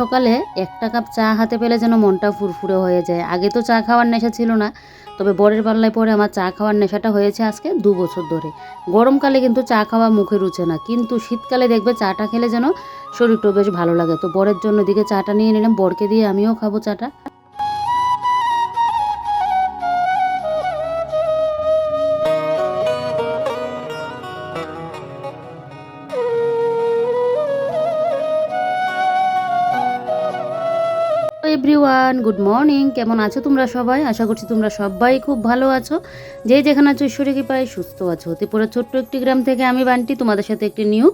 সকালে একটা কাপ চা হাতে পেলে যেন মনটা ফুরফুরে হয়ে যায়। আগে তো চা খাওয়ার নেশা ছিল না, তবে বরের পাল্লায় পরে আমার চা খাওয়ার নেশাটা হয়েছে আজকে দু বছর ধরে। গরমকালে কিন্তু চা খাওয়া মুখে রুচে না, কিন্তু শীতকালে দেখবে চাটা খেলে যেন শরীরটা বেশ ভালো লাগে। তো বরের জন্য দিকে চাটা নিয়ে নিলাম, বরকে দিয়ে আমিও খাব চাটা। Everyone, good morning. কেমন আছো তোমরা সবাই? আশা করছি তোমরা সবাই খুব ভালো আছো। যে যেখানে আছো, ঈশ্বরে কি পাই সুস্থ আছো। ত্রিপুরা ছোট্ট একটি গ্রাম থেকে আমি বান্টি, তোমাদের সাথে একটি নিউ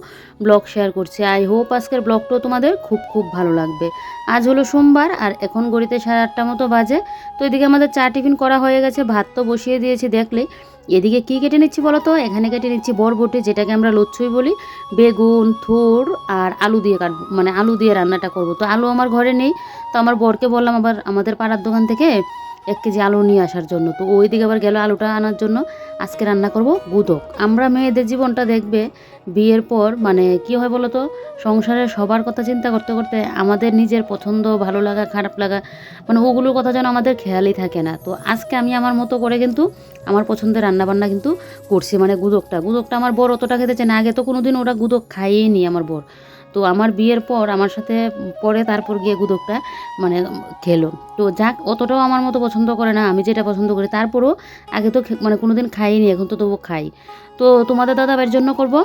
ব্লগ শেয়ার করছি। আই হোপ আজকের ব্লগটাও তোমাদের খুব খুব ভালো লাগবে। আজ হলো সোমবার, আর এখন গড়িতে সাড়ে আটটা মতো বাজে। তো এদিকে আমাদের চা টিফিন করা হয়ে গেছে, ভাত তো বসিয়ে দিয়েছি, দেখলেই। এদিকে কি কেটে নিচ্ছি বলো তো এখানে কেটে নিচ্ছি বরবটি, যেটাকে আমরা লচ্ছই বলি। বেগুন, থোর আর আলু দিয়ে কাটবো মানে আলু দিয়ে রান্নাটা করব। তো আলু আমার ঘরে নেই, তো আমার বরকে বললাম আবার আমাদের পাড়ার দোকান থেকে এক কেজি আলু নিয়ে আসার জন্য। তো ওই দিকে আবার গেল আলুটা আনার জন্য। আজকে রান্না করব গুদক আমরা মেয়েদের জীবনটা দেখবে বিয়ের পর মানে কি হয় বলো তো সংসারের সবার কথা চিন্তা করতে করতে আমাদের নিজের পছন্দ, ভালো লাগা, খারাপ লাগা মানে ওগুলোর কথা যেন আমাদের খেয়ালই থাকে না। তো আজকে আমি আমার মতো করে কিন্তু আমার পছন্দের রান্নাবান্না কিন্তু করছি মানে গুদকটা গুদকটা আমার বর অতটা খেতে চায় না। আগে তো কোনো দিন ওরা গুদক খাইয়েই নি আমার বর। তো আমার বিয়ের পর আমার সাথে পরে তারপর গিয়ে গুদকটা মানে খেলো। তো যাক, অতটাও আমার মতো পছন্দ করে না, আমি যেটা পছন্দ করি তারপরও আগে তো মানে কোনো দিন খাইনি, এখন তো তবু খাই। তো তোমাদের দাদা ভাইয়ের জন্য করব,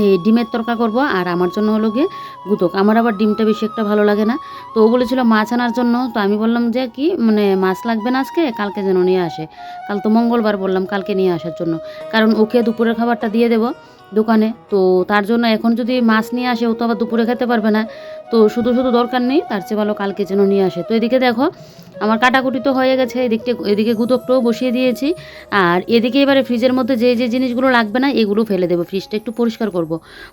এই ডিমের তরকা করব, আর আমার জন্য হলো গিয়ে গুতক আমার আবার ডিমটা বেশি একটা ভালো লাগে না। তো ও বলেছিল মাছ আনার জন্য, তো আমি বললাম যে কি মানে মাছ লাগবে না আজকে, কালকে যেন নিয়ে আসে। কাল তো মঙ্গলবার বললাম কালকে নিয়ে আসার জন্য। কারণ ওকে দুপুরের খাবারটা দিয়ে দেবো। দোকানে। তো তার জন্য এখন যদি মাছ নিয়ে আসে, ও তো আবার দুপুরে খেতে পারবে না। তো শুধু শুধু দরকার নেই, তার চেয়ে ভালো কালকে যেন নিয়ে আসে। তো এদিকে দেখো, আমার কাটাকুটি তো হয়ে গেছে, এদিকটা এদিকে গুতকটাও বসিয়ে দিয়েছি। আর এদিকে এবারে ফ্রিজের মধ্যে যে যে জিনিসগুলো লাগবে না, এগুলো ফেলে দেবো। ফ্রিজটা একটু পরিষ্কার করব।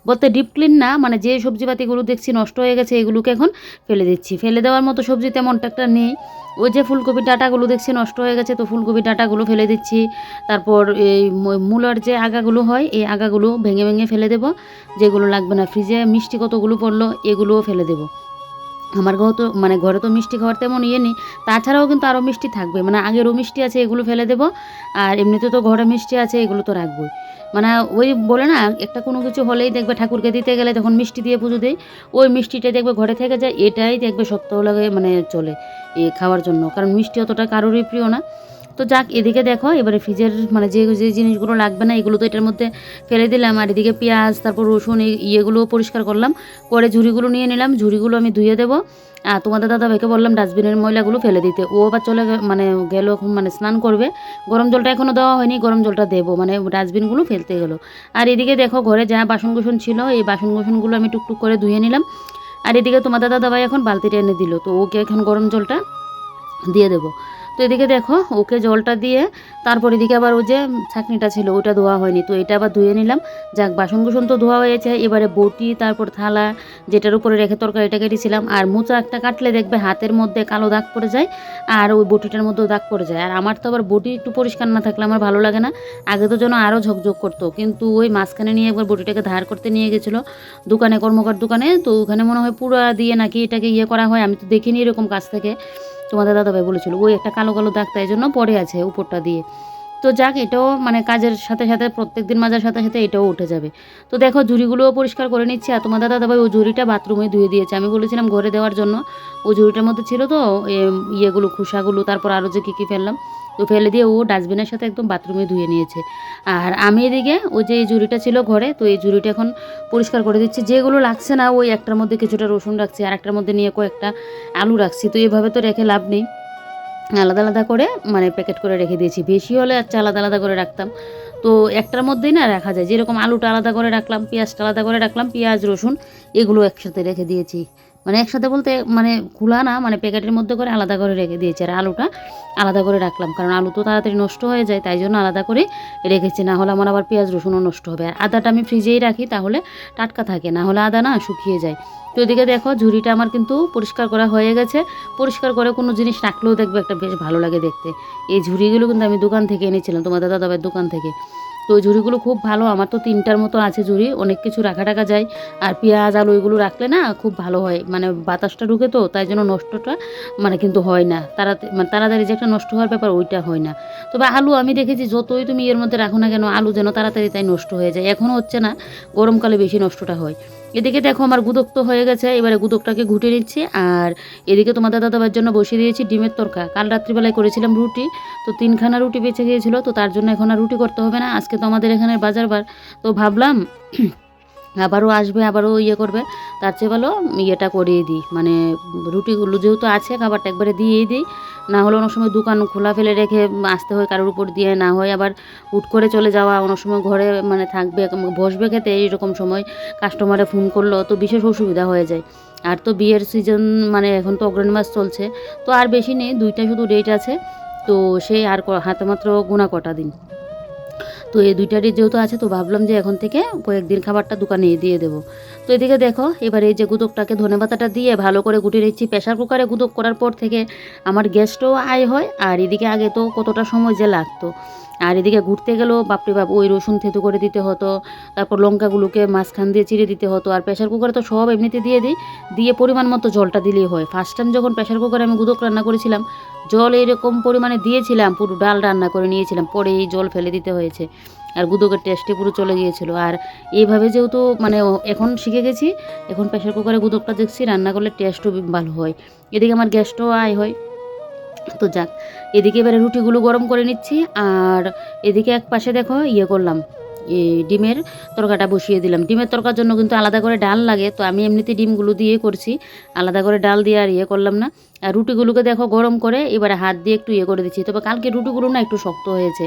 বলতে ডিপ ক্লিন না মানে যে সবজিপাতিগুলো দেখছি নষ্ট হয়ে গেছে, এগুলোকে এখন ফেলে দিচ্ছি। ফেলে দেওয়ার মতো সবজি তেমনটা একটা নেই। ওই যে ফুলকপির ডাটাগুলো দেখছি নষ্ট হয়ে গেছে, তো ফুলকপির ডাটাগুলো ফেলে দিচ্ছি। তারপর এই মূলার যে আগাগুলো হয়, এই আগাগুলো ভেঙে ভেঙে ফেলে দেব। যেগুলো লাগবে না, ফ্রিজে মিষ্টি কতগুলো পড়ল, এগুলোও ফেলে দেবো। আমার ঘর তো মানে ঘরে তো মিষ্টি খাওয়ার তেমন ইয়ে নেই। তাছাড়াও কিন্তু আরও মিষ্টি থাকবে। মানে আগেরও মিষ্টি আছে, এগুলো ফেলে দেবো। আর এমনিতে তো ঘরে মিষ্টি আছে, এগুলো তো রাখবোই। মানে ওই বলে না, একটা কোনো কিছু হলেই দেখবে ঠাকুরকে দিতে গেলে যখন মিষ্টি দিয়ে পুজো দেয় ওই মিষ্টিটাই দেখবে ঘরে থেকে যায়, এটাই দেখবে সপ্তাহ লাগে মানে চলে এ খাওয়ার জন্য। কারণ মিষ্টি অতটা কারোরই প্রিয় না। তো যাক, এদিকে দেখো, এবারে ফ্রিজের মানে যে যে জিনিসগুলো লাগবে না, এগুলো তো এটার মধ্যে ফেলে দিলাম। আর এদিকে পেঁয়াজ, তারপর রসুন, এই ইয়েগুলো পরিষ্কার করলাম। করে ঝুড়িগুলো নিয়ে নিলাম, ঝুড়িগুলো আমি ধুয়ে দেবো। আর তোমাদের দাদা ভাইকে বললাম, ডাস্টবিনের ময়লাগুলো ফেলে দিতে। ও আবার চলে মানে গেল মানে স্নান করবে। গরম জলটা এখনও দেওয়া হয়নি, গরম জলটা দেবো। মানে ডাস্টবিনগুলো ফেলতে গেলো আর এদিকে দেখো, ঘরে যা বাসন কুসন ছিল, এই বাসন কুসনগুলো আমি টুকটুক করে ধুয়ে নিলাম। আর এদিকে তোমাদের দাদা ভাই এখন বালতিটা এনে দিল, তো ওকে এখন গরম জলটা দিয়ে দেবো। তো এদিকে দেখো, ওকে জলটা দিয়ে, তারপর এদিকে আবার ওই যে ছাঁকনিটা ছিল ওটা ধোয়া হয়নি। তো এটা আবার ধুয়ে নিলাম। যাক বাসন কুসন তো ধোয়া হয়েছে। এবারে বটি, তারপর থালা, যেটার উপরে রেখে তরকারিটা কেটেছিলাম আর মোচা একটা কাটলে দেখবে হাতের মধ্যে কালো দাগ পড়ে যায়, আর ওই বটিটার মধ্যেও দাগ পড়ে যায়। আর আমার তো আবার বটি একটু পরিষ্কার না থাকলে আমার ভালো লাগে না। আগে তো যেন আরও ঝকঝক করতো। কিন্তু ওই মাঝখানে নিয়ে একবার বটিটাকে ধার করতে নিয়ে গেছিল দোকানে, কর্মকার দোকানে। তো ওখানে মনে হয় পুরো দিয়ে নাকি এটাকে ইয়ে করা হয়। আমি তো দেখিনি এরকম কাছ থেকে। তোমাদের দাদাভাই বলেছিল ওই একটা কালো কালো দাগটা এই জন্য পড়ে আছে উপরটা দিয়ে। তো যাক, এটাও মানে কাজের সাথে সাথে প্রত্যেক দিন মাজার সাথে সাথে এটাও উঠে যাবে। তো দেখো, ঝুড়িগুলোও পরিষ্কার করে নিচ্ছে। আর তোমাদের দাদাভাই ওই ঝুড়িটা বাথরুমে ধুয়ে দিয়েছে। আমি বলেছিলাম ঘরে দেওয়ার জন্য। ওই ঝুড়িটার মধ্যে ছিল তো ইয়েগুলো, খোসাগুলো, তারপর আরও যে কী কী ফেললাম, তো ফেলে দিয়ে ও ডাস্টবিনের সাথে একদম বাথরুমে ধুয়ে নিয়েছে। আর আমি এদিকে ওই যে এই ঝুড়িটা ছিল ঘরে, তো এই ঝুড়িটা এখন পরিষ্কার করে দিচ্ছি। যেগুলো লাগছে না, ওই একটার মধ্যে কিছুটা রসুন রাখছি, আর একটার মধ্যে নিয়ে কয়েকটা আলু রাখছি। তো এভাবে তো রেখে লাভ নেই। আলাদা আলাদা করে মানে প্যাকেট করে রেখে দিয়েছি। বেশি হলে আচ্ছা আলাদা আলাদা করে রাখতাম। তো একটার মধ্যেই না রাখা যায়। যেরকম আলুটা আলাদা করে রাখলাম, পেঁয়াজটা আলাদা করে রাখলাম, পেঁয়াজ, রসুন, এগুলো একসাথে রেখে দিয়েছি। মানে একসাথে বলতে মানে খোলা না মানে প্যাকেটের মধ্যে করে আলাদা করে রেখে দিয়েছি। আর আলুটা আলাদা করে রাখলাম, কারণ আলু তো তাড়াতাড়ি নষ্ট হয়ে যায়, তাই জন্য আলাদা করে রেখেছি। না হলে আমার আবার পেঁয়াজ, রসুনও নষ্ট হবে। আর আদাটা আমি ফ্রিজেই রাখি, তাহলে টাটকা থাকে, না হলে আদা না শুকিয়ে যায়। তো এদিকে দেখো, ঝুড়িটা আমার কিন্তু পরিষ্কার করা হয়ে গেছে। পরিষ্কার করে কোনো জিনিস রাখলেও দেখবে একটা বেশ ভালো লাগে দেখতে। এই ঝুড়িগুলো কিন্তু আমি দোকান থেকে এনেছিলাম, তোমাদের দাদাভাইয়ের দোকান থেকে। তো ওই ঝুড়িগুলো খুব ভালো, আমার তো তিনটার মতো আছে ঝুড়ি, অনেক কিছু রাখা টাকা যায়। আর পেঁয়াজ, আলু ওইগুলো রাখলে না খুব ভালো হয় মানে বাতাসটা ঢুকে তো, তাই জন্য নষ্টটা মানে কিন্তু হয় না। তারা মানে তাড়াতাড়ি যে একটা নষ্ট হওয়ার ব্যাপার ওইটা হয় না। তবে আলু আমি দেখেছি যতই তুমি এর মধ্যে রাখো না কেন, আলু যেন তাড়াতাড়ি তাই নষ্ট হয়ে যায়। এখনও হচ্ছে না, গরমকালে বেশি নষ্টটা হয়। এদিকে দেখো আমার গুদক তো হয়ে গেছে, এবারে গুদকটাকে ঘুটে নিচ্ছি, আর এদিকে তোমাদের দাদাবার জন্য বসিয়ে দিয়েছি ডিমের তরকা। কাল রাত্রিবেলায় করেছিলাম রুটি, তো তিনখানা রুটি বেঁচে গিয়েছিল, তো তার জন্য এখন আর রুটি করতে হবে না, আজকে তো আমাদের এখানে বাজার বার। তো ভাবলাম আবারও আসবে, আবারও ইয়ে করবে। তার চেয়ে ভালো ইয়েটা করিয়ে দিই। মানে রুটিগুলো যেহেতু আছে, খাবারটা একবারে দিয়েই দিই। না হলে অনেক সময় দোকান খোলা ফেলে রেখে আসতে হয়, কারোর উপর দিয়ে না হয়। আবার উট করে চলে যাওয়া, অনেক সময় ঘরে মানে থাকবে, বসবে খেতে, এইরকম সময় কাস্টমারে ফোন করল, তো বিশেষ অসুবিধা হয়ে যায়। আর তো বিয়ের সিজন মানে এখন তো অগ্রণী মাস চলছে, তো আর বেশি নেই, দুইটা শুধু ডেট আছে, তো সেই আর হাতে মাত্র গোনা কটা দিন। তো এই দুইটারই যেহেতু আছে, তো ভাবলাম যে এখন থেকে কয়েকদিন খাবারটা দোকানে দিয়ে দেবো। তো এদিকে দেখো, এবার এই যে গুদকটাকে ধনে পাতাটা দিয়ে ভালো করে গুটিয়ে নিচ্ছি। প্রেশার কুকারে গুদক করার পর থেকে আমার গ্যাসটাও আয় হয়, আর এদিকে আগে তো কতটা সময় যে লাগতো। আর এদিকে ঘুরতে গেলেও বাপরে বাপ, ওই রসুন থেতু করে দিতে হতো, তারপর লঙ্কাগুলোকে মাঝখান দিয়ে চিড়ে দিতে হতো, আর প্রেশার কুকারে তো সব এমনিতে দিয়ে দিই, দিয়ে পরিমাণ মতো জলটা দিলেই হয়। ফার্স্ট টাইম যখন প্রেশার কুকারে আমি গুদক রান্না করেছিলাম, জল এইরকম পরিমাণে দিয়েছিলাম, পুরো ডাল রান্না করে নিয়েছিলাম, পরে এই জল ফেলে দিতে হয়েছে, আর গুদকের টেস্টে পুরো চলে গিয়েছিল। আর এইভাবে যেহেতু মানে এখন শিখে গেছি, এখন প্রেশার কুকারে গুদকটা দেখছি, রান্না করলে টেস্টও ভালো হয়। এদিকে আমার গ্যাসটাও আয় হয়। তো যাক, এদিকে এবারে রুটিগুলো গরম করে নিচ্ছি, আর এদিকে এক পাশে দেখো ইয়ে করলাম ডিমের তরকাটা বসিয়ে দিলাম। ডিমের তরকার জন্য কিন্তু আলাদা করে ডাল লাগে, তো আমি এমনিতে ডিমগুলো দিয়ে করছি, আলাদা করে ডাল দিয়ে আর ইয়ে করলাম না। আর রুটিগুলোকে দেখো গরম করে এবারে হাত দিয়ে একটু ইয়ে করে দিচ্ছি, তবে কালকে রুটিগুলো না একটু শক্ত হয়েছে।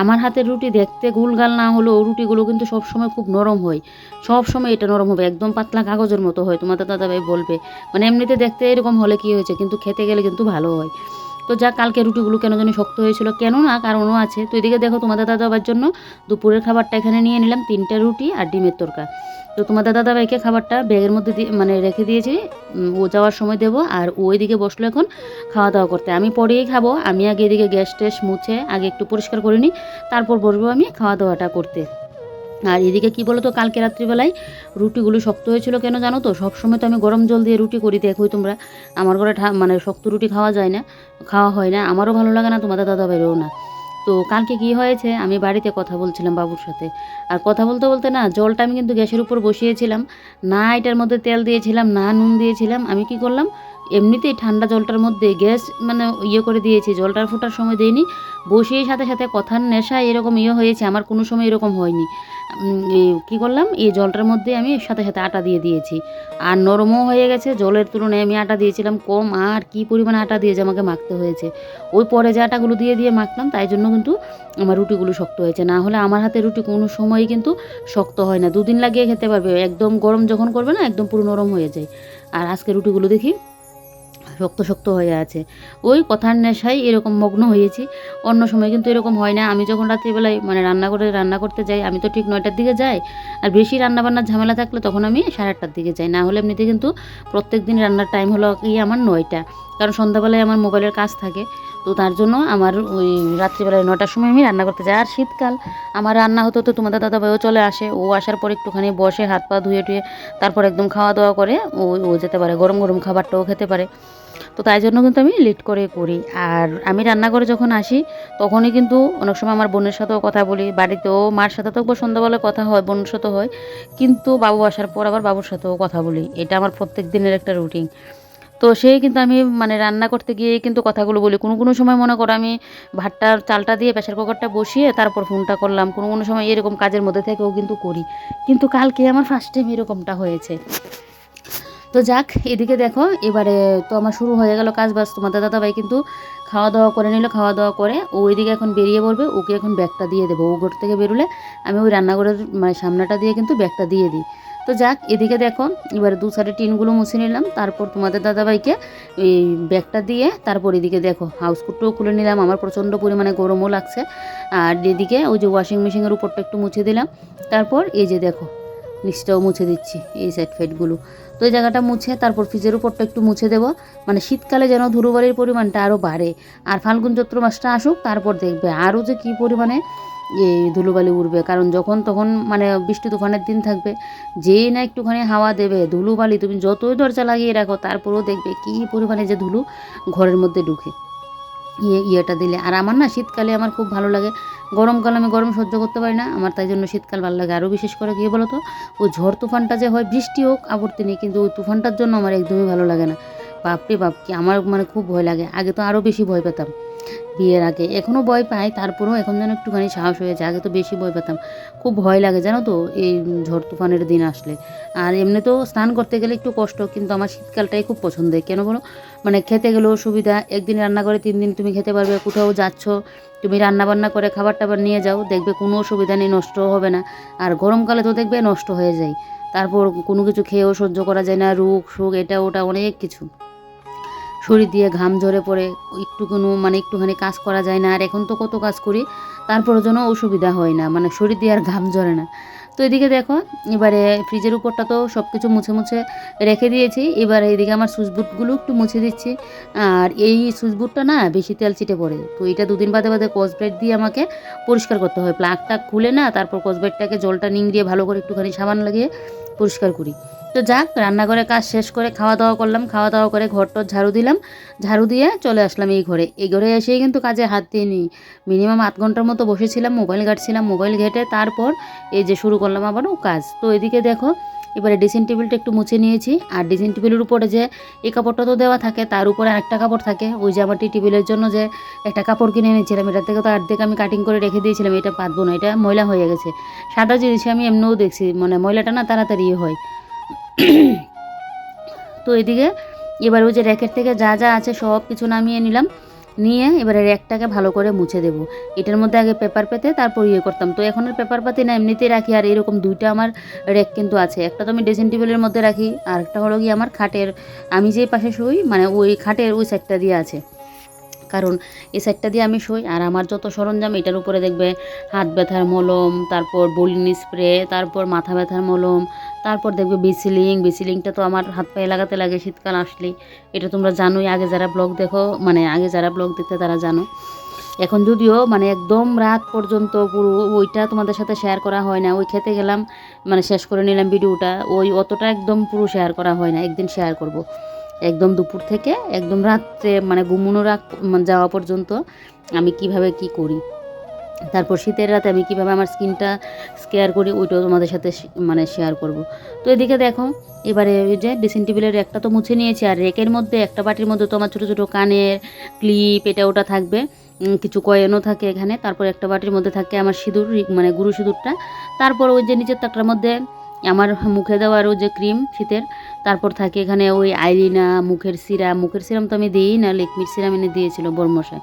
আমার হাতের রুটি দেখতে গুলগাল না হলেও রুটিগুলো কিন্তু সবসময় খুব নরম হয় সব সময় এটা নরম হবে, একদম পাতলা কাগজের মতো হয়, তোমাদের দাদাভাই বলবে। মানে এমনিতে দেখতে এরকম হলে কি হয়েছে, কিন্তু খেতে গেলে কিন্তু ভালো হয়। তো যা কালকে রুটিগুলো কেন জানি শক্ত হয়েছিল, কেন না কারণও আছে। তো এদিকে দেখো তোমাদের দাদাবার জন্য দুপুরের খাবারটা এখানে নিয়ে নিলাম, তিনটা রুটি আর ডিমের তরকা। তো তোমাদের দাদাভাইকে খাবারটা ব্যাগের মধ্যে দিয়ে মানে রেখে দিয়েছি ও যাওয়ার সময় দেবো আর ও এদিকে বসল এখন খাওয়া দাওয়া করতে। আমি পরেই খাব, আমি আগে এদিকে গ্যাস ট্যাস মুছে আগে একটু পরিষ্কার করে নিই, তারপর বসবো আমি খাওয়া দাওয়াটা করতে। আর এদিকে কি বলো তো কালকে রাত্রিবেলায় রুটিগুলো শক্ত হয়েছিল কেন জানো তো? সবসময় তো আমি গরম জল দিয়ে রুটি করি, দেখোই তোমরা। আমার ঘরে মানে শক্ত রুটি খাওয়া যায় না, খাওয়া হয় না। আমারও ভালো লাগে না, তোমাদের দাদা বেরোও না। তো কালকে কি হয়েছে, আমি বাড়িতে কথা বলছিলাম বাবুর সাথে। আর কথা বলতে বলতে না, জলটা আমি কিন্তু গ্যাসের উপর বসিয়েছিলাম। না এটার মধ্যে তেল দিয়েছিলাম, না নুন দিয়েছিলাম। আমি কি করলাম এমনিতেই ঠান্ডা জলটার মধ্যে গ্যাস মানে ইয়ে করে দিয়েছি জলটার ফোটার সময় দেয়নি বসিয়ে সাথে সাথে কথার নেশা এরকম ইয়ে হয়েছে, আমার কোনো সময় এরকম হয়নি। কী করলাম? এই জলটার মধ্যে আমি সাথে সাথে আটা দিয়ে দিয়েছি। আর নরমও হয়ে গেছে, জলের তুলনায় আমি আটা দিয়েছিলাম কম, আর কি পরিমাণে আটা দিয়ে যে আমাকে মাখতে হয়েছে। ওই পরে যে আটাগুলো দিয়ে দিয়ে মাখলাম, তাই জন্য কিন্তু আমার রুটিগুলো শক্ত হয়েছে। না হলে আমার হাতে রুটি কোনো সময়ই কিন্তু শক্ত হয় না। দুদিন লাগিয়ে খেতে পারবে। একদম গরম যখন করবে না, একদম পুরো নরম হয়ে যায়। আর আজকে রুটিগুলো দেখি শক্ত শক্ত হয়ে আছে। ওই কথার নেশায় এরকম মগ্ন হয়েছি। অন্য সময় কিন্তু এরকম হয় না। আমি যখন রাত্রিবেলায় মানে রান্না করে, রান্না করতে যাই, আমি তো ঠিক নয়টার দিকে যাই। আর বেশি রান্নাবান্নার ঝামেলা থাকলে তখন আমি সাড়ে আটটার দিকে যাই। না হলে এমনিতে কিন্তু প্রত্যেক দিন রান্নার টাইম হলো কি আমার নয়টা। কারণ সন্ধ্যাবেলায় আমার মোবাইলের কাজ থাকে। তো তার জন্য আমার ওই রাত্রিবেলায় নটার সময় আমি রান্না করতে যাই। আর শীতকাল, আমার রান্না হতো তো তোমাদের দাদা ভাইও চলে আসে। ও আসার পর একটুখানি বসে, হাত পা ধুয়ে টুয়ে তারপর একদম খাওয়া দাওয়া করে ও ও যেতে পারে। গরম গরম খাবারটাও খেতে পারে। তো তাই জন্য কিন্তু আমি লেট করে করি। আর আমি রান্না করে যখন আসি, তখনই কিন্তু অনেক সময় আমার বোনের সাথেও কথা বলি। বাড়িতেও মার সাথে তো সন্ধ্যাবেলায় কথা হয়, বোনের সাথে হয়। কিন্তু বাবু আসার পর আবার বাবুর সাথেও কথা বলি। এটা আমার প্রত্যেক দিনের একটা রুটিন তো সেই কিন্তু আমি মানে রান্না করতে গিয়ে কিন্তু কথাগুলো বলি। কোনো কোনো সময় মনে করো আমি ভাতটার চালটা দিয়ে প্রেশার কুকারটা বসিয়ে তারপর ফোনটা করলাম। কোনো কোনো সময় এরকম কাজের মধ্যে থেকেও কিন্তু করি। কিন্তু কালকে আমার ফার্স্ট টাইম এরকমটা হয়েছে। তো যাক, এদিকে দেখো, এবারে তো আমার শুরু হয়ে গেল কাজ বাজ তোমাদের দাদাভাই কিন্তু খাওয়া দাওয়া করে নিল খাওয়া দাওয়া করে। ও ওইদিকে এখন বেরিয়ে পড়বে, ওকে এখন ব্যাগটা দিয়ে দেবো। ও ঘর থেকে বেরোলে আমি ওই রান্নাঘরের মানে সামনাটা দিয়ে কিন্তু ব্যাগটা দিয়ে দিই। তো যাক, এদিকে দেখো, এবারে দু সাইডে টিনগুলো মুছে নিলাম। তারপর তোমাদের দাদাভাইকে এই ব্যাগটা দিয়ে তারপর এদিকে দেখো হাউস কুটটাও খুলে নিলাম। আমার প্রচণ্ড পরিমাণে গরমও লাগছে। আর এদিকে ওই যে ওয়াশিং মেশিনের উপরটা একটু মুছে দিলাম। তারপর এই যে দেখো নিচটাও মুছে দিচ্ছি এই সাইড ফাইডগুলো তো এই জায়গাটা মুছে, তারপর ফ্রিজের উপরটা একটু মুছে দেবো। মানে শীতকালে যেন ধুলোবালির পরিমাণটা আরও বাড়ে। আর ফাল্গুন চৈত্র মাসটা আসুক, তারপর দেখবে আরও যে কী পরিমাণে এই ধুলোবালি উড়বে। কারণ যখন তখন মানে বৃষ্টি তুফানের দিন থাকবে, যেই না একটুখানি হাওয়া দেবে, ধুলোবালি তুমি যতই দরজা লাগিয়ে রাখো, তারপরেও দেখবে কী পরিমাণে যে ধুলো ঘরের মধ্যে ঢুকে। ইয়ে ইয়েটা দিলে। আর আমার না শীতকালে আমার খুব ভালো লাগে। গরমকালে আমি গরম সহ্য করতে পারি না। আমার তাই জন্য শীতকাল ভালো লাগে। আরও বিশেষ করে কী বলো তো ওই ঝড় তুফানটা যে হয়, বৃষ্টি হোক, আপত্তি নেই। কিন্তু ওই তুফানটার জন্য আমার একদমই ভালো লাগে না। বাপরে বাপ, কি আমার মানে খুব ভয় লাগে। আগে তো আরও বেশি ভয় পেতাম বিয়ের আগে। এখনও ভয় পাই, তারপরেও এখন যেন একটুখানি সাহস হয়েছে আগে তো বেশি ভয় পেতাম। খুব ভয় লাগে, জানো তো, এই ঝড় তুফানের দিন আসলে। আর এমনি তো স্নান করতে গেলে একটু কষ্ট, কিন্তু আমার শীতকালটাই খুব পছন্দের। কেন বলো? মানে খেতে গেলেও সুবিধা, একদিন রান্না করে তিন দিন তুমি খেতে পারবে, কোথাও যাচ্ছ, তুমি রান্না বান্না করে খাবার টাবার নিয়ে যাও, দেখবে কোনো অসুবিধা নেই নষ্ট হবে না। আর গরমকালে তো দেখবে নষ্ট হয়ে যায়, তারপর কোনো কিছু খেয়েও সহ্য করা যায় না, রোগ সুখ এটা ওটা অনেক কিছু। শরীর দিয়ে ঘাম ঝরে পড়ে একটু কোনো মানে একটুখানি কাজ করা যায় না, আর এখন তো কত কাজ করি তারপরের জন্য অসুবিধা হয় না মানে শরীর দিয়ে আর ঘাম ঝরে না। তো এদিকে দেখো, এবারে ফ্রিজের উপরটা তো সব কিছু মুছে মুছে রেখে দিয়েছি। এবার এইদিকে আমার সুইচবোর্ডগুলো একটু মুছে দিচ্ছি। আর এই সুইচবোর্ডটা না বেশি তেল ছিটে পড়ে। তো এটা দুদিন বাদে বাদে কসব্রেড দিয়ে আমাকে পরিষ্কার করতে হয়। প্লাগটা খুলে না, তারপর কসব্রেডটাকে জলটা নিং দিয়ে ভালো করে একটুখানি সাবান লাগিয়ে পরিষ্কার করি। তো যাক রান্নাঘরে কাজ শেষ করে খাওয়া দাওয়া করলাম খাওয়া দাওয়া করে ঘরটর ঝাড়ু দিলাম, ঝাড়ু দিয়ে চলে আসলাম এই ঘরে। এই ঘরে এসেই কিন্তু কাজে হাত দিয়ে নিই মিনিমাম আধ ঘণ্টার মতো বসেছিলাম, মোবাইল ঘাটছিলাম, মোবাইল ঘেটে তারপর এই যে শুরু করলাম আবারও কাজ। তো এদিকে দেখো, এবারে ড্রেসিং টেবিলটা একটু মুছে নিয়েছি। আর ড্রেসিং টেবিলের উপরে যে এই কাপড়টা তো দেওয়া থাকে, তার উপরে আরেকটা কাপড় থাকে। ওই যে আমার টি টেবিলের জন্য যে একটা কাপড় কিনে এনেছিলাম এটা থেকে তো অর্ধেক আমি কাটিং করে রেখে দিয়েছিলাম, এটা পাতবো না, এটা ময়লা হয়ে গেছে। সাদা জিনিস আমি এমনিও দেখছি মানে ময়লাটা না তাড়াতাড়ি ইয়ে হয়। তো এদিকে এবার ওই যে র্যাকের থেকে যা যা আছে সব কিছু নামিয়ে নিলাম। নিয়ে এবারে র্যাকটাকে ভালো করে মুছে দেবো। এটার মধ্যে আগে পেপার পেতে তারপর ইয়ে করতাম। তো এখন আর পেপার পাতি না, এমনিতেই রাখি। আর এরকম দুইটা আমার র্যাক কিন্তু আছে। একটা তো আমি ড্রেসিং টেবিলের মধ্যে রাখি, আর একটা হলো কি আমার খাটের। আমি যেই পাশে শুই মানে ওই খাটের ওই সাইডটা দিয়ে আছে। কারণ এই সাইডটা দিয়ে আমি শুই আর আমার যত সরঞ্জাম এটার উপরে দেখবে হাত ব্যথার মলম, তারপর বলিন স্প্রে তারপর মাথা ব্যথার মলম, তারপর দেখবে বিসিলিং বিসিলিংটা তো আমার হাত পায়ে লাগাতে লাগে শীতকাল আসলেই এটা তোমরা জানোই, আগে যারা ব্লগ দেখো মানে আগে যারা ব্লগ দেখতে তারা জানো এখন যদিও মানে একদম রাত পর্যন্ত পুরো ওইটা তোমাদের সাথে শেয়ার করা হয় না, ওই খেতে গেলাম মানে শেষ করে নিলাম ভিডিওটা ওই অতটা একদম পুরো শেয়ার করা হয় না, একদিন শেয়ার করব। একদম দুপুর থেকে, একদম রাত্রে মানে ঘুমোনো রাখ মানে যাওয়া পর্যন্ত আমি কীভাবে কি করি। তারপর শীতের রাতে আমি কীভাবে আমার স্কিনটা স্কেয়ার করি, ওইটাও তোমাদের সাথে মানে শেয়ার করব। তো এদিকে দেখো, এবারে ওই যে ড্রেসিং টেবিলের একটা তো মুছে নিয়েছি, আর রেকের মধ্যে একটা বাটির মধ্যে তো আমার ছোটো ছোটো কানের ক্লিপ, এটা ওটা থাকবে। কিছু কয়েনও থাকে এখানে, তারপর একটা বাটির মধ্যে থাকে আমার সিঁদুর মানে গুরু সিঁদুরটা। তারপর ওই যে নিচের তাকটার মধ্যে আমার মুখে দেওয়ার ওই যে ক্রিম শীতের, তারপর থাকে এখানে ওই আইরিনা মুখের সিরাম। মুখের সিরাম তো আমি দিই না, লেকমির সিরাম এনে দিয়েছিল বর্মশাই।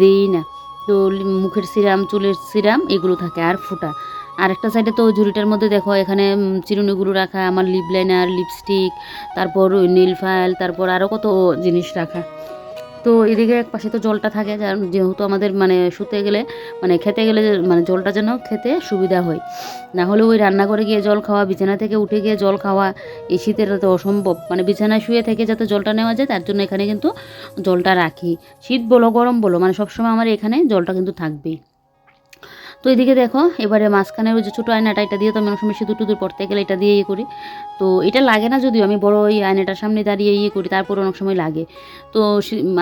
দিই না। তো মুখের সিরাম, চুলের সিরাম, এগুলো থাকে আর ফুটা। আর একটা সাইডে তো ঝুড়িটার মধ্যে দেখো, এখানে চিরুনিগুলো রাখা, আমার লিপ লাইনার লিপস্টিক তারপর নীল ফাইল তারপর আরও কত জিনিস রাখা। তো এদিকে এক পাশে তো জলটা থাকে যেহেতু আমাদের মানে শুতে গেলে মানে খেতে গেলে মানে জলটা যেন খেতে সুবিধা হয়। না হলে ওই রান্না করে গিয়ে জল খাওয়া, বিছানা থেকে উঠে গিয়ে জল খাওয়া, এই শীতের তো অসম্ভব। মানে বিছানায় শুয়ে থেকে যাতে জলটা নেওয়া যায়, তার জন্য এখানে কিন্তু জলটা রাখি। শীত বলো, গরম বলো মানে সবসময় আমার এখানে জলটা কিন্তু থাকবেই। তো এদিকে দেখো, এবারে মাঝখানে ওই যে ছোটো আয়নাটা, এটা দিয়ে তো আমি অনেক সময় সিঁদুর টুদুর পড়তে গেলে এটা দিয়ে ইয়ে করি। তো এটা লাগে না যদিও, আমি বড় ওই আয়নাটার সামনে দাঁড়িয়ে ইয়ে করি, তারপর অনেক সময় লাগে। তো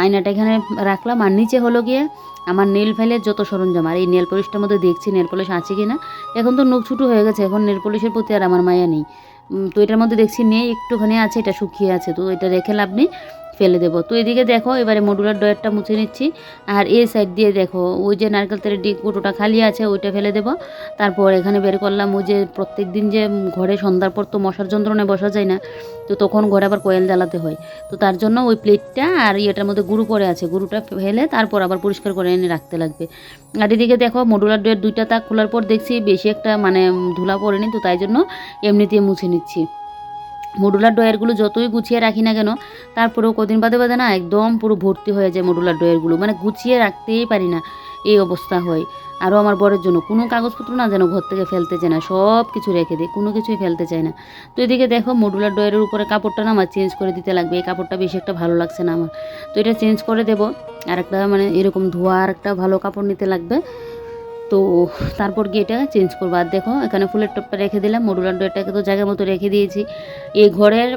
আয়নাটা এখানে রাখলাম, আর নিচে হলো গিয়ে আমার নেল ফেলের যত সরঞ্জাম, আর এই নেল পলিশটার মধ্যে দেখছি নেল পলিশ আছে কি না এখন তো নখ ছুটো হয়ে গেছে, এখন নেল পলিশের প্রতি আর আমার মায়া নেই। তো এটার মধ্যে দেখছি নেই, একটুখানি আছে, এটা শুকিয়ে আছে, তো এটা রেখে লাভ নেই। ফেলে দেবো। তো এদিকে দেখো, এবারে মডুলার ডয়ারটা মুছে নিচ্ছি। আর এই সাইড দিয়ে দেখো, ওই যে নারকেল তেলের ডি কুটোটা খালি আছে, ওইটা ফেলে দেবো। তারপর এখানে বের করলাম ওই যে প্রত্যেক দিন যে ঘরে সন্ধ্যার পর তো মশার যন্ত্রণায় বসা যায় না, তো তখন ঘরে আবার কয়েল জ্বালাতে হয়। তো তার জন্য ওই প্লেটটা আর ইয়েটার মধ্যে গুঁড়ো পড়ে আছে, গুঁড়োটা ফেলে তারপর আবার পরিষ্কার করে এনে রাখতে লাগবে। আর এদিকে দেখো মডুলার ডোয়ের দুইটা তাক খোলার পর দেখছি বেশি একটা মানে ধুলা পড়েনি, তো তাই জন্য এমনিতেই মুছে নিচ্ছি। মডুলার ডয়ারগুলো যতই গুছিয়ে রাখি না কেন, তারপরেও কদিন বাদে বাদে না একদম পুরো ভর্তি হয়ে যায় মডুলার ডয়ারগুলো মানে গুছিয়ে রাখতেই পারি না, এই অবস্থা হয়। আরও আমার বরের জন্য, কোনো কাগজপত্র না যেন ঘর থেকে ফেলতে চায় না, সব কিছু রেখে দেয়, কোনো কিছুই ফেলতে চায় না। তো এদিকে দেখো মডুলার ডয়ারের উপরে কাপড়টা না আমার চেঞ্জ করে দিতে লাগবে, এই কাপড়টা বেশি একটা ভালো লাগছে না আমার। তো এটা চেঞ্জ করে দেবো আর একটা মানে এরকম ধোয়া আর একটা ভালো কাপড় নিতে লাগবে। তো তারপর গিয়ে এটা চেঞ্জ করব। আর দেখো, এখানে ফুলের টপটা রেখে দিলাম মডুলার ডোয়েরটাকে তো জায়গা মতো রেখে দিয়েছি। এই ঘরের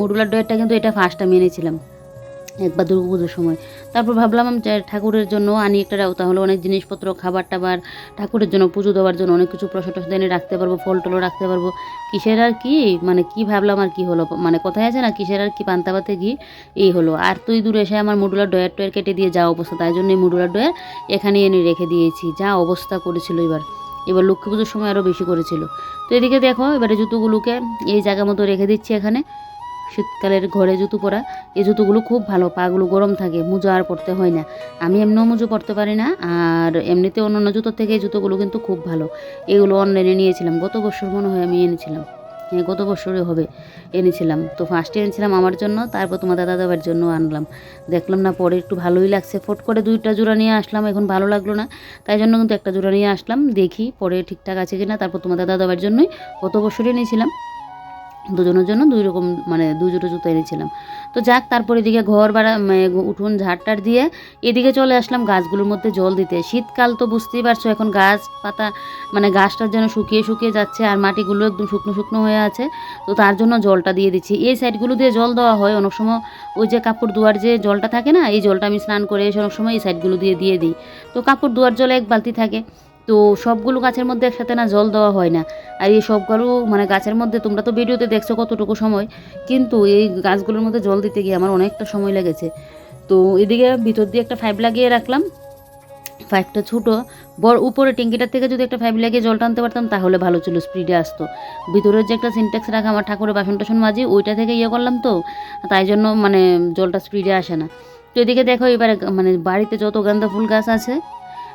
মডুলার ডোয়েরটা কিন্তু এটা ফার্স্ট আমি এনেছিলাম। একবার দুর্গা পুজোর সময়। তারপর ভাবলাম যে ঠাকুরের জন্য আনি একটা তাহলে অনেক জিনিসপত্র, খাবার টাবার, ঠাকুরের জন্য পুজো দেওয়ার জন্য অনেক কিছু প্রসাদ টসাদ এনে রাখতে পারব, ফল টলও রাখতে পারব। কিসের আর কি? মানে কি ভাবলাম আর কি হলো? মানে কথায় আছে না, কিসের আর কি পান্তাবাতে ঘি এই হলো। আর তুই দূরে এসে আমার মডুলার ডয়ার টয়ার কেটে দিয়ে যা অবস্থা, তাই জন্য এই মডুলার ডয়ার এখানে এনে রেখে দিয়েছি। যা অবস্থা করেছিল এবার। এবার লক্ষ্মী পুজোর সময় আরও বেশি করেছিল। তো এদিকে দেখো, এবারে জুতোগুলোকে এই জায়গা মতো রেখে দিচ্ছি এখানে। শীতকালের ঘরে জুতো পরা এই জুতোগুলো খুব ভালো, পাগুলো গরম থাকে, মুজো আর পরতে হয় না। আমি এমনিও মুজো পরতে পারি না, আর এমনিতে অন্য অন্য জুতোর থেকে এই জুতোগুলো কিন্তু খুব ভালো। এগুলো অনলাইনে নিয়েছিলাম, গত বছর মনে হয় আমি এনেছিলাম। হ্যাঁ গত বছরে হবে, এনেছিলাম। তো ফার্স্টে এনেছিলাম আমার জন্য, তারপর তোমার দাদা দাবার জন্য আনলাম। দেখলাম না, পরে একটু ভালোই লাগছে। ফট করে দুইটা জোড়া নিয়ে আসলাম, এখন ভালো লাগল না। তাই জন্য কিন্তু একটা জোড়া নিয়ে আসলাম, দেখি পরে ঠিকঠাক আছে কিনা, তারপর তোমার দাদা দাবার জন্যই গত বছরই নিয়েছিলাম দুজনের জন্য দুই রকম মানে দুই জোড়ো জুতো এনেছিলাম। তো যাক, তারপর এদিকে ঘর বাড়া মানে উঠোন ঝাড়টার দিয়ে এদিকে চলে আসলাম গাছগুলোর মধ্যে জল দিতে। শীতকাল তো বুঝতেই পারছ, এখন গাছ পাতা মানে গাছটার যেন শুকিয়ে শুকিয়ে যাচ্ছে আর মাটিগুলো একদম শুকনো শুকনো হয়ে আছে, তো তার জন্য জলটা দিয়ে দিচ্ছি। এই সাইডগুলো দিয়ে জল দেওয়া হয়, অনেক সময় ওই যে কাপড় ধোয়ার যে জলটা থাকে না, এই জলটা আমি স্নান করে এসে অনেক সময় এই সাইডগুলো দিয়ে দিয়ে দিই। তো কাপড় ধোয়ার জলে এক বালতি থাকে। তো সবগুলো গাছের মধ্যে একসাথে না জল দেওয়া হয় না। আর এই সবগুলো মানে গাছের মধ্যে তোমরা তো ভিডিওতে দেখছ কতটুকু সময়, কিন্তু এই গাছগুলোর মধ্যে জল দিতে গিয়ে আমার অনেকটা সময় লেগেছে। তো এদিকে ভিতর দিয়ে একটা পাইপ লাগিয়ে রাখলাম। পাইপটা ছোটো। বড় উপরে ট্যাঙ্কিটার থেকে যদি একটা পাইপ লাগিয়ে জল টানতে পারতাম, তাহলে ভালো ছিল স্পিডে আসতো। ভিতরের যে একটা সিনটেক্স রাখা, আমার ঠাকুরের বাসন টাসন মাঝে ওইটা থেকে ইয়ে করলাম তো, তাই জন্য মানে জলটা স্পিডে আসে না। তো এদিকে দেখো এবারে মানে বাড়িতে যত গাঁদা ফুল গাছ আছে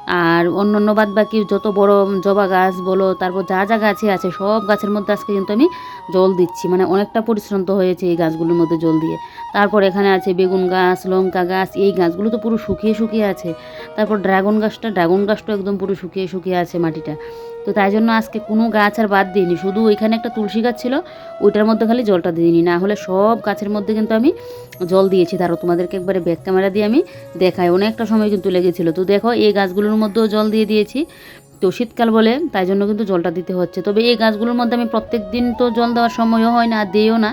আর অন্য অন্য বাদ বাকি যত বড় জবা গাছ বলো, তারপর যা যা গাছে আছে, সব গাছের মধ্যে আজকে কিন্তু আমি জল দিচ্ছি। মানে অনেকটা পরিশ্রান্ত হয়েছে এই গাছগুলোর মধ্যে জল দিয়ে। তারপর এখানে আছে বেগুন গাছ, লঙ্কা গাছ, এই গাছগুলো তো পুরো শুকিয়ে শুকিয়ে আছে। তারপর ড্রাগন গাছটা, ড্রাগন গাছটাও একদম পুরো শুকিয়ে শুকিয়ে আছে মাটিটা। তো তাই জন্য আজকে কোনো গাছ আর বাদ দিইনি। শুধু ওইখানে একটা তুলসী গাছ ছিল, ওইটার মধ্যে খালি জলটা দিইনি। না হলে সব গাছের মধ্যে কিন্তু আমি জল দিয়েছি। তারও তোমাদেরকে একবারে ব্যাক ক্যামেরা দিয়ে আমি দেখাই। অনেকটা সময় কিন্তু লেগেছিলো। তো দেখো, এই গাছগুলোর মধ্যেও জল দিয়ে দিয়েছি। তো শীতকাল বলে, তাই জন্য কিন্তু জলটা দিতে হচ্ছে। তবে এই গাছগুলোর মধ্যে আমি প্রত্যেক দিন তো জল দেওয়ার সময়ও হয় না দিইও না।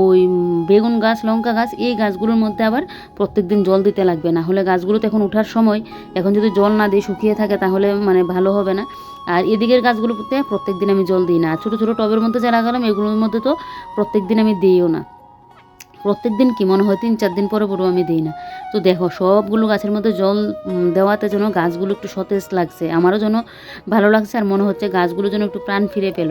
ওই বেগুন গাছ, লঙ্কা গাছ, এই গাছগুলোর মধ্যে আবার প্রত্যেক দিন জল দিতে লাগবে। না হলে গাছগুলোতে এখন ওঠার সময় এখন যদি জল না দিই শুকিয়ে থাকে তাহলে মানে ভালো হবে না। আর এদিকের গাছগুলোতে প্রত্যেক দিন আমি জল দিই না। ছোটো ছোটো টবের মধ্যে যা লাগালাম, এগুলোর মধ্যে তো প্রত্যেক দিন আমি দিইও না। প্রত্যেক দিন কি মনে হয় তিন, চার দিন পরে পরেও আমি দিই না। তো দেখো, সবগুলো গাছের মধ্যে জল দেওয়াতে যেন গাছগুলো একটু সতেজ লাগছে, আমারও যেন ভালো লাগছে আর মনে হচ্ছে গাছগুলো যেন একটু প্রাণ ফিরে পেল।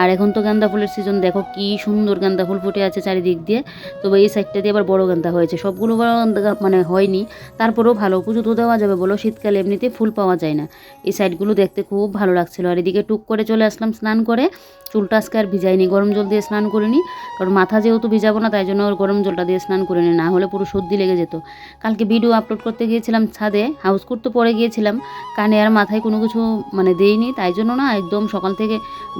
আর এখন তো গাঁদা ফুলের সিজন দেখো কি সুন্দর গাঁদা ফুল ফুটে আছে চারিদিক দিয়ে। তবে এই সাইডটা দিয়ে আবার বড় গাঁদা হয়েছে, সবগুলো বড় মানে হয়নি। তারপরেও ভালো, পুজো তো দেওয়া যাবে বলো, শীতকালে এমনিতে ফুল পাওয়া যায় না। এই সাইডগুলো দেখতে খুব ভালো লাগছিল। আর এদিকে টুক করে চলে আসলাম স্নান করে। চুলটা আজকে আর ভিজাইনি, গরম জল দিয়ে স্নান করিনি, কারণ মাথা যেহেতু ভিজাবো না, তাই জন্য ওর গরম জলটা দিয়ে স্নান করে নি না হলে পুরো সর্দি লেগে যেত। কালকে ভিডিও আপলোড করতে গিয়েছিলাম ছাদে হাউস করতে পরে গিয়েছিলাম, কানে আর মাথায় কোনো কিছু মানে দেইনি তাই জন্য না একদম সকাল থেকে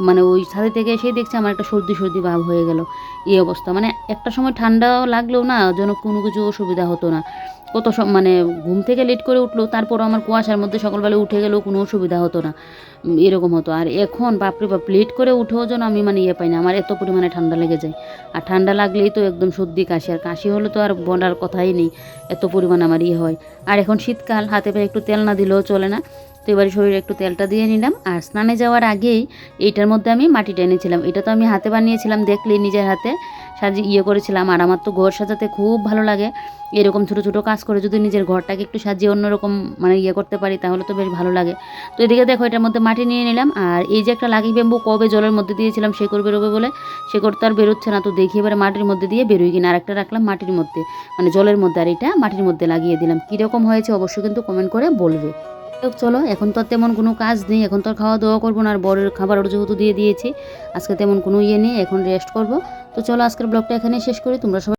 মানে ওই ছাদে থেকে এসেই দেখছি আমার একটা সর্দি সর্দি ভাব হয়ে গেল। এই অবস্থা মানে একটা সময় ঠান্ডা লাগলেও না যেন কোনো কিছু অসুবিধা হতো না। কত মানে ঘুম থেকে লেট করে উঠল, তারপরও আমার কুয়াশার মধ্যে সকালবেলা উঠে গেলেও কোনো অসুবিধা হতো না। এরকম হতো। আর এখন বাপরে বাপ লেট করে উঠেও যেন আমি মানে ইয়ে পাই না, আমার এত পরিমাণে ঠান্ডা লেগে যায়। আর ঠান্ডা লাগলেই তো একদম সর্দি, কাশি। আর কাশি হলে তো আর বলার কথাই নেই, এত পরিমাণ আমার ইয়ে হয়। আর এখন শীতকাল, হাতে পায়ে একটু তেল না দিলেও চলে না। তো এবারে শরীরে একটু তেলটা দিয়ে নিলাম। আর স্নানে যাওয়ার আগেই এইটার মধ্যে আমি মাটিটা এনেছিলাম এটা তো আমি হাতে বানিয়েছিলাম, দেখলে নিজের হাতে। সাজি ইয়ে করেছিলাম, আর আমার তো ঘর সাজাতে খুব ভালো লাগে। এরকম ছোটো ছোটো কাজ করে যদি নিজের ঘরটাকে একটু সাজিয়ে অন্যরকম মানে ইয়ে করতে পারি, তাহলে তো বেশ ভালো লাগে। তো এদিকে দেখো, এটার মধ্যে মাটি নিয়ে নিলাম। আর এই যে একটা লাগি বেম্বু কবে জলের মধ্যে দিয়েছিলাম শেকড় বেরোবে বলে শেকড় তো আর বেরোচ্ছে না। তো দেখি এবারে মাটির মধ্যে দিয়ে বেরোই কিনা। আর একটা রাখলাম মাটির মধ্যে মানে জলের মধ্যে, আর এটা মাটির মধ্যে লাগিয়ে দিলাম। কীরকম হয়েছে অবশ্যই কিন্তু কমেন্ট করে বলবে। চলো, এখন তো তেমন কোনো কাজ নেই, এখন তো খাওয়া দাওয়া করব না, আর বরের খাবার ওর যেহেতু দিয়ে দিয়েছি, আজকে তেমন কোনো ইয়ে নেই, এখন রেস্ট করব। তো চলো, আজকের ব্লগটা এখানে শেষ করি, তোমরা সবাই